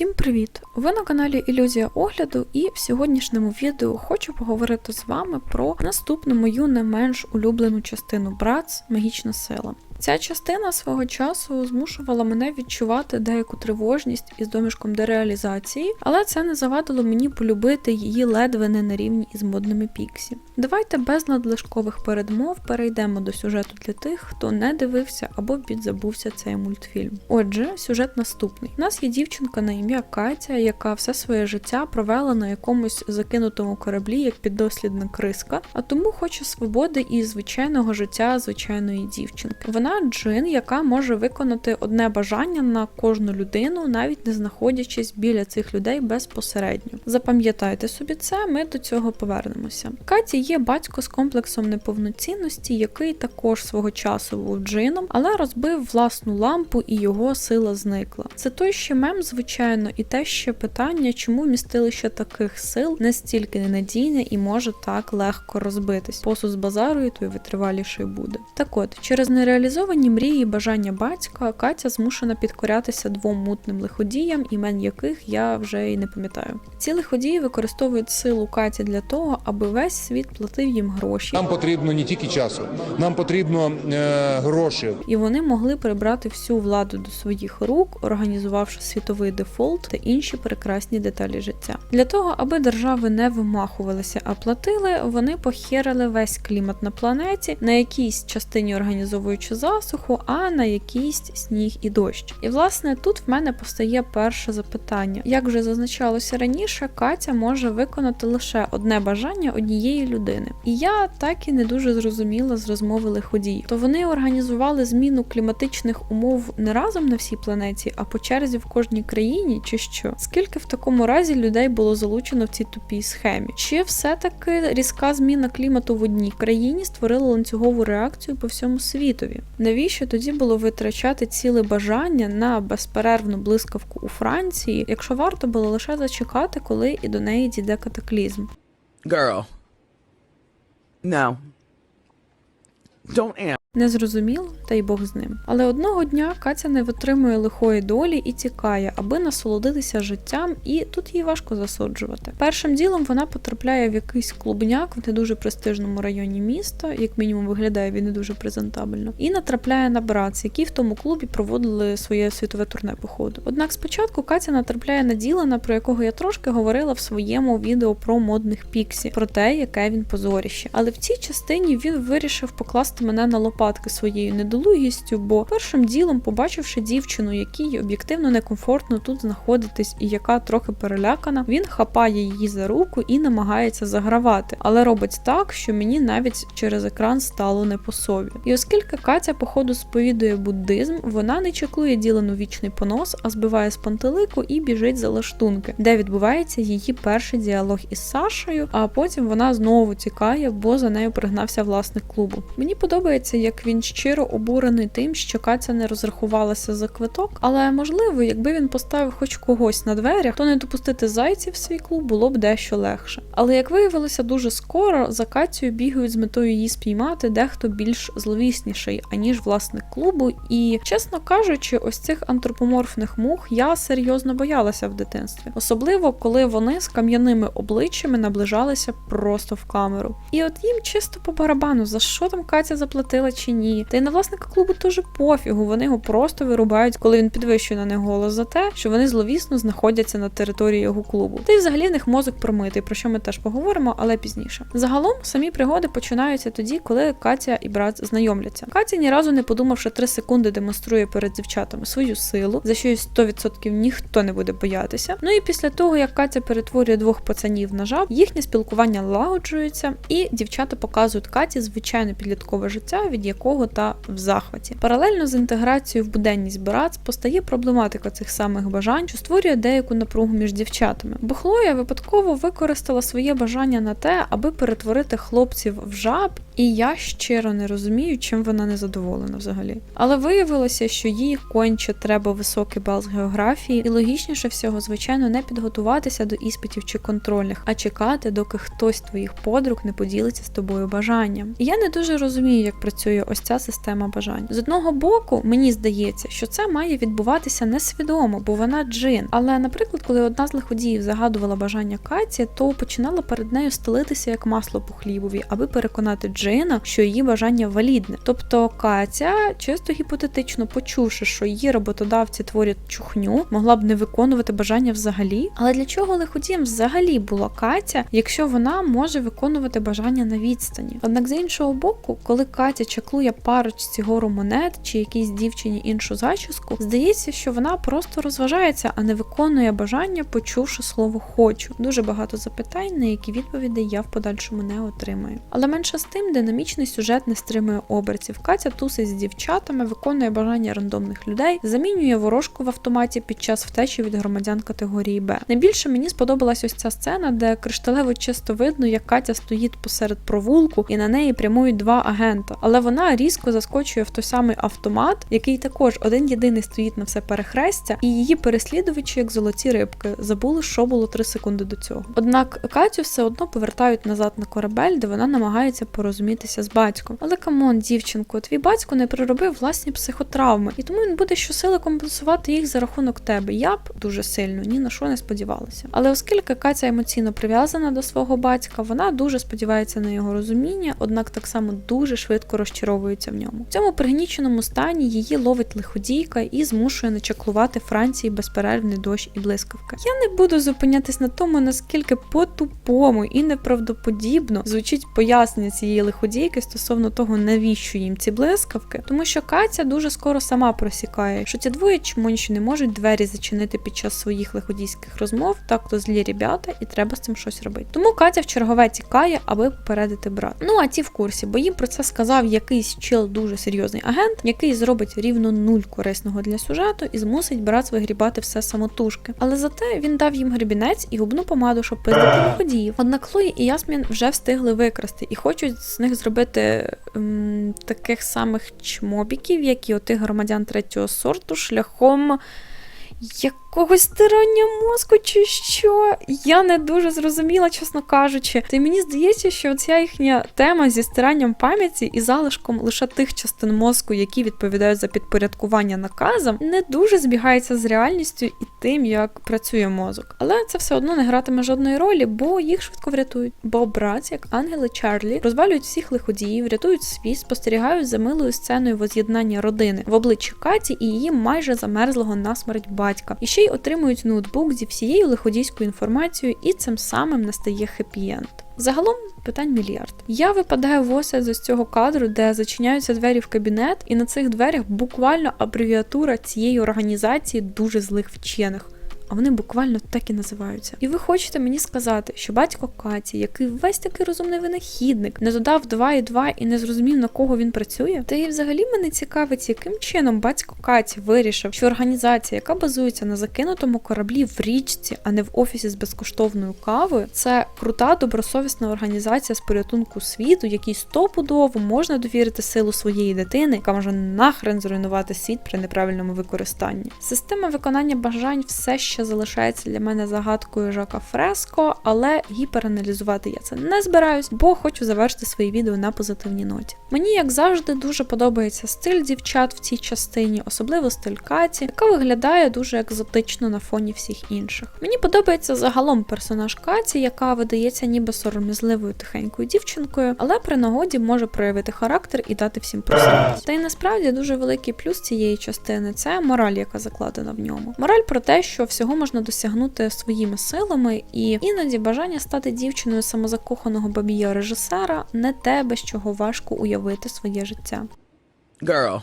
Всім привіт! Ви на каналі Ілюзія огляду, і в сьогоднішньому відео хочу поговорити з вами про наступну мою не менш улюблену частину Братс Магічна сила. Ця частина свого часу змушувала мене відчувати деяку тривожність із домішком дереалізації, але це не завадило мені полюбити її ледве не на рівні із модними піксі. Давайте без надлишкових передмов перейдемо до сюжету для тих, хто не дивився або підзабувся цей мультфільм. Отже, сюжет наступний: у нас є дівчинка на ім'я Катя, яка все своє життя провела на якомусь закинутому кораблі як піддослідна криска, а тому хоче свободи і звичайного життя звичайної дівчинки. Вона джин, яка може виконати одне бажання на кожну людину, навіть не знаходячись біля цих людей безпосередньо. Запам'ятайте собі це, ми до цього повернемося. Каті є батько з комплексом неповноцінності, який також свого часу був джином, але розбив власну лампу і його сила зникла. Це той ще мем, звичайно, і те ще питання, чому вмістилище таких сил настільки ненадійне і може так легко розбитись. Посуд з базарою, той витриваліший буде. Так от, через нереалізовані мрії і бажання батька, Катя змушена підкорятися двом мутним лиходіям, імен яких я вже й не пам'ятаю. Ці лиходії використовують силу Каті для того, аби весь світ платив їм гроші. Нам потрібно не тільки часу, нам потрібно е, гроші. і вони могли прибрати всю владу до своїх рук, організувавши світовий дефолт та інші прекрасні деталі життя. Для того, аби держави не вимахувалися, а платили, вони похерили весь клімат на планеті, на якійсь частині організовуючи засуху, а на якійсь сніг і дощ. І власне тут в мене постає перше запитання: як вже зазначалося раніше, Катя може виконати лише одне бажання однієї людини. І я так і не дуже зрозуміла з розмови лиходіїв. То вони організували зміну кліматичних умов не разом на всій планеті, а по черзі в кожній країні, чи що? Скільки в такому разі людей було залучено в цій тупій схемі? Чи все-таки різка зміна клімату в одній країні створила ланцюгову реакцію по всьому світові? Навіщо тоді було витрачати ціле бажання на безперервну блискавку у Франції, якщо варто було лише зачекати, коли і до неї дійде катаклізм? Girl. No. Don't. Незрозуміло, та й Бог з ним. Але одного дня Катя не витримує лихої долі і тікає, аби насолодитися життям, і тут їй важко засуджувати. Першим ділом вона потрапляє в якийсь клубняк в не дуже престижному районі міста, як мінімум виглядає він не дуже презентабельно, і натрапляє на братс, які в тому клубі проводили своє світове турне походу. Однак спочатку Катя натрапляє на Ділана, про якого я трошки говорила в своєму відео про модних піксі, про те, яке він позоріще. Але в цій частині він вирішив покласти мене на лопатки своєю недолугістю, бо першим ділом, побачивши дівчину, якій об'єктивно некомфортно тут знаходитись і яка трохи перелякана, він хапає її за руку і намагається загравати, але робить так, що мені навіть через екран стало не по собі. І оскільки Катя, походу, сповідує буддизм, вона не чеклує ділену вічний понос, а збиває з пантелику і біжить за лаштунки, де відбувається її перший діалог із Сашею, а потім вона знову тікає, бо за нею пригнався власник клубу. Мені подобається, як він щиро обурений тим, що Катя не розрахувалася за квиток, але можливо, якби він поставив хоч когось на дверях, то не допустити зайців в свій клуб було б дещо легше. Але як виявилося, дуже скоро за Катєю бігають з метою її спіймати дехто більш зловісніший, аніж власник клубу. І чесно кажучи, ось цих антропоморфних мух я серйозно боялася в дитинстві, особливо коли вони з кам'яними обличчями наближалися просто в камеру. І от їм чисто по барабану, за що там Катя заплатила чи ні. Та й на власника клубу теж пофігу. Вони його просто вирубають, коли він підвищує на них голос за те, що вони зловісно знаходяться на території його клубу. Та й взагалі в них мозок промитий, про що ми теж поговоримо, але пізніше. Загалом самі пригоди починаються тоді, коли Катя і брат знайомляться. Катя ні разу не подумавши 3 секунди, демонструє перед дівчатами свою силу, за що їй 100% ніхто не буде боятися. Ну і після того, як Катя перетворює двох пацанів на жаб, їхнє спілкування налагоджується, і дівчата показують Каті звичайне підліткове життя, від якого та в захваті. Паралельно з інтеграцією в буденність братц постає проблематика цих самих бажань, що створює деяку напругу між дівчатами. Бо Хлоя випадково використала своє бажання на те, аби перетворити хлопців в жаб, І я щиро не розумію, чим вона не задоволена взагалі. Але виявилося, що їй конче треба високий бал з географії, і логічніше всього, звичайно, не підготуватися до іспитів чи контрольних, а чекати, доки хтось твоїх подруг не поділиться з тобою бажанням. І я не дуже розумію, як працює ось ця система бажань. З одного боку, мені здається, що це має відбуватися несвідомо, бо вона джин. Але, наприклад, коли одна з лиходіїв загадувала бажання Каті, то починала перед нею стелитися як масло по хлібові, аби переконати Джина, що її бажання валідне. Тобто Катя, чисто гіпотетично почувши, що її роботодавці творять чухню, могла б не виконувати бажання взагалі. Але для чого лиходіям взагалі була Катя, якщо вона може виконувати бажання на відстані? Однак з іншого боку, коли Катя чаклує парочці гору монет чи якійсь дівчині іншу зачіску, здається, що вона просто розважається, а не виконує бажання, почувши слово хочу. Дуже багато запитань, на які відповіді я в подальшому не отримаю. Але менше з тим, динамічний сюжет не стримує оберців. Катя тусить з дівчатами, виконує бажання рандомних людей, замінює ворожку в автоматі під час втечі від громадян категорії Б. Найбільше мені сподобалась ось ця сцена, де кришталево чисто видно, як Катя стоїть посеред провулку, і на неї прямують два агента. Але вона різко заскочує в той самий автомат, який також один єдиний стоїть на все перехрестя, і її переслідувачі, як золоті рибки, забули, що було три секунди до цього. Однак Катю все одно повертають назад на корабель, де вона намагається порозумітися з батьком. Але камон, дівчинко, твій батько не проробив власні психотравми, і тому він буде щосили компенсувати їх за рахунок тебе. Я б дуже сильно ні на що не сподівалася. Але оскільки Катя емоційно прив'язана до свого батька, вона дуже сподівається на його розуміння, однак так само дуже швидко розчаровується в ньому. В цьому пригніченому стані її ловить лиходійка і змушує начаклувати Франції безперервний дощ і блискавка. Я не буду зупинятись на тому, наскільки по-тупому і неправдоподібно звучить пояснення цієї лиходійки стосовно того, навіщо їм ці блискавки, тому що Катя дуже скоро сама просікає, що ці двоє чмонші не можуть двері зачинити під час своїх лиходійських розмов, так то злі ребята, і треба з цим щось робити. Тому Катя в чергове тікає, аби попередити брат. Ну а ті в курсі, бо їм про це сказав якийсь чел дуже серйозний агент, який зробить рівно нуль корисного для сюжету і змусить брат вигрібати все самотужки. Але зате він дав їм гребінець і губну помаду, щоб пиздити лиходіїв. Однак Хлої і Ясмін вже встигли викрасти і хочуть з них зробити м, таких самих чмобіків, як і отих громадян третього сорту, шляхом. Якогось стирання мозку чи що? Я не дуже зрозуміла, чесно кажучи. Та й мені здається, що ця їхня тема зі стиранням пам'яті і залишком лише тих частин мозку, які відповідають за підпорядкування наказам, не дуже збігається з реальністю і тим, як працює мозок. Але це все одно не гратиме жодної ролі, бо їх швидко врятують. Бо брат, як ангели Чарлі, розвалюють всіх лиходіїв, рятують світ, спостерігають за милою сценою воз'єднання родини в обличчі Каті і її майже замерзлого насмерть батька. І ще й отримують ноутбук зі всією лиходійською інформацією, і цим самим настає хеппі-енд. Загалом питань мільярд. Я випадаю в осяд з цього кадру, де зачиняються двері в кабінет, і на цих дверях буквально абревіатура цієї організації дуже злих вчених. А вони буквально так і називаються. І ви хочете мені сказати, що батько Каті, який весь такий розумний винахідник, не додав 2 і 2 і не зрозумів на кого він працює? Та і взагалі мене цікавить, яким чином батько Каті вирішив, що організація, яка базується на закинутому кораблі в річці, а не в офісі з безкоштовною кавою, це крута добросовісна організація з порятунку світу, якій стопудово можна довірити силу своєї дитини, яка може нахрен зруйнувати світ при неправильному використанні. Система виконання бажань все ще залишається для мене загадкою Жака Фреско, але гіпераналізувати я це не збираюсь, бо хочу завершити свої відео на позитивній ноті. Мені, як завжди, дуже подобається стиль дівчат в цій частині, особливо стиль Каті, яка виглядає дуже екзотично на фоні всіх інших. Мені подобається загалом персонаж Каті, яка видається ніби сором'язливою тихенькою дівчинкою, але при нагоді може проявити характер і дати всім просрати. Та й насправді дуже великий плюс цієї частини це мораль, яка закладена в ньому. Мораль про те, що всього можна досягнути своїми силами, і іноді бажання стати дівчиною самозакоханого бабія режисера не те, без чого важко уявити своє життя. Girl.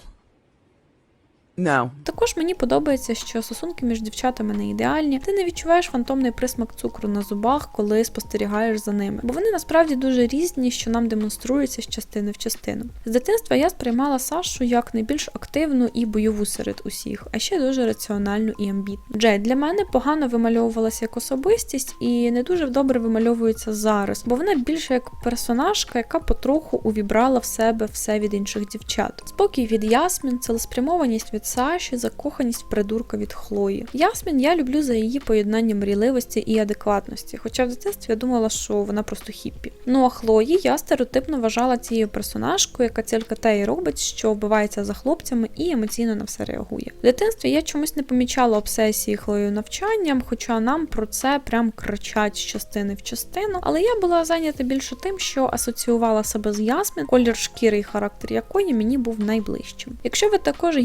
No. Також мені подобається, що стосунки між дівчатами не ідеальні. Ти не відчуваєш фантомний присмак цукру на зубах, коли спостерігаєш за ними, бо вони насправді дуже різні, що нам демонструються з частини в частину. З дитинства я сприймала Сашу як найбільш активну і бойову серед усіх, а ще дуже раціональну і амбітну. Джей для мене погано вимальовувалася як особистість і не дуже добре вимальовується зараз, бо вона більше як персонажка, яка потроху увібрала в себе все від інших дівчат. Спокій від Ясмін, цілеспрямованість від Саші, закоханість придурка від Хлої. Ясмін я люблю за її поєднання мрійливості і адекватності, хоча в дитинстві я думала, що вона просто хіппі. Ну а Хлої я стереотипно вважала цією персонажкою, яка тільки те й робить, що вбивається за хлопцями і емоційно на все реагує. В дитинстві я чомусь не помічала обсесії Хлою навчанням, хоча нам про це прям кричать з частини в частину. Але я була зайнята більше тим, що асоціювала себе з Ясмін, колір шкіри і характер якої мені був найближчим. Якщо ви також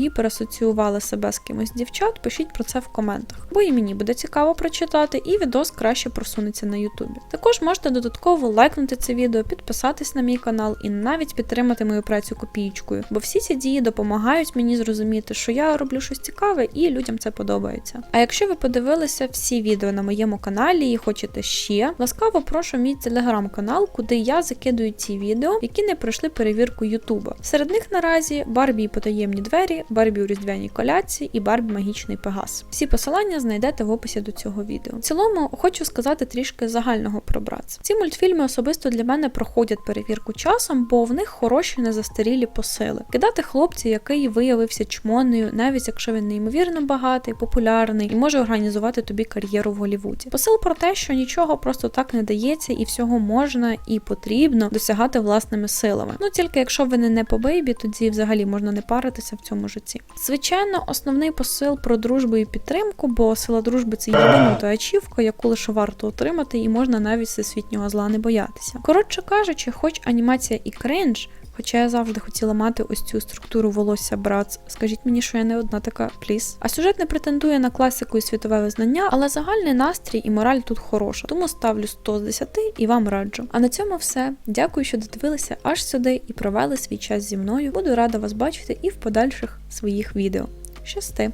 гіперасоціювали себе з кимось дівчат, пишіть про це в коментах, бо і мені буде цікаво прочитати, і відос краще просунеться на Ютубі. Також можете додатково лайкнути це відео, підписатись на мій канал і навіть підтримати мою працю копієчкою, бо всі ці дії допомагають мені зрозуміти, що я роблю щось цікаве і людям це подобається. А якщо ви подивилися всі відео на моєму каналі і хочете ще, ласкаво прошу мій телеграм-канал, куди я закидую ці відео, які не пройшли перевірку Ютуба. Серед них наразі Барбі і потаємні двері, Барбі у різдвяній коляці і Барбі магічний пегас. Всі посилання знайдете в описі до цього відео. В цілому хочу сказати трішки загального про Братс. Ці мультфільми особисто для мене проходять перевірку часом, бо в них хороші незастарілі посили. Кидати хлопця, який виявився чмоною, навіть якщо він неймовірно багатий, популярний і може організувати тобі кар'єру в Голлівуді. Посил про те, що нічого просто так не дається, і всього можна і потрібно досягати власними силами. Ну тільки якщо ви не не по бейбі, тоді взагалі можна не паритися в цьому житті. Звичайно, основний посил про дружбу і підтримку, бо сила дружби це єдина та ачівка, яку лише варто отримати, і можна навіть всесвітнього зла не боятися. Коротше кажучи, хоч анімація і кринж. Хоча я завжди хотіла мати ось цю структуру волосся братс. Скажіть мені, що я не одна така пліс. А сюжет не претендує на класику і світове визнання, але загальний настрій і мораль тут хороша. Тому ставлю 100 з 10 і вам раджу. А на цьому все. Дякую, що додивилися аж сюди і провели свій час зі мною. Буду рада вас бачити і в подальших своїх відео. Щасти!